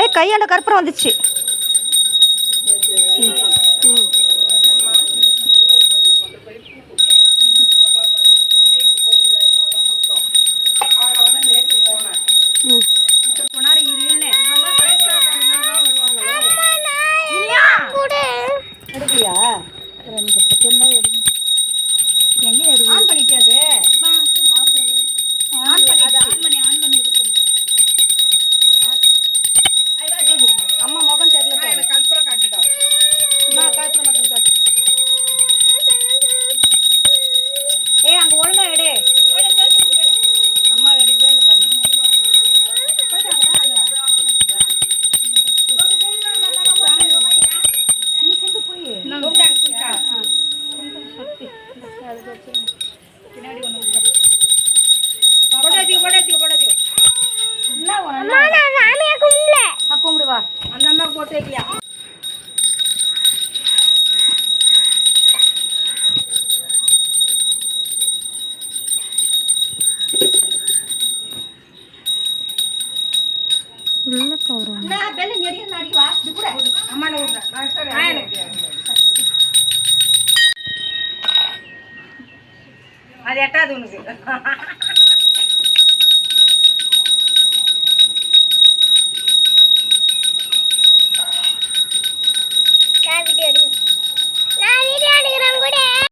ஏய் கையாண்ட கற்பூரம் வந்துச்சு. பின்னாடி ஒன்று அந்த அம்மா போட்டு வைக்கலையா உள்ள கவுரம் நான் பெல்ல நெறிய நடி வா இது கூட. அம்மா நான் விடுறேன். எனக்கு. అది ఎట్టా దున్నుది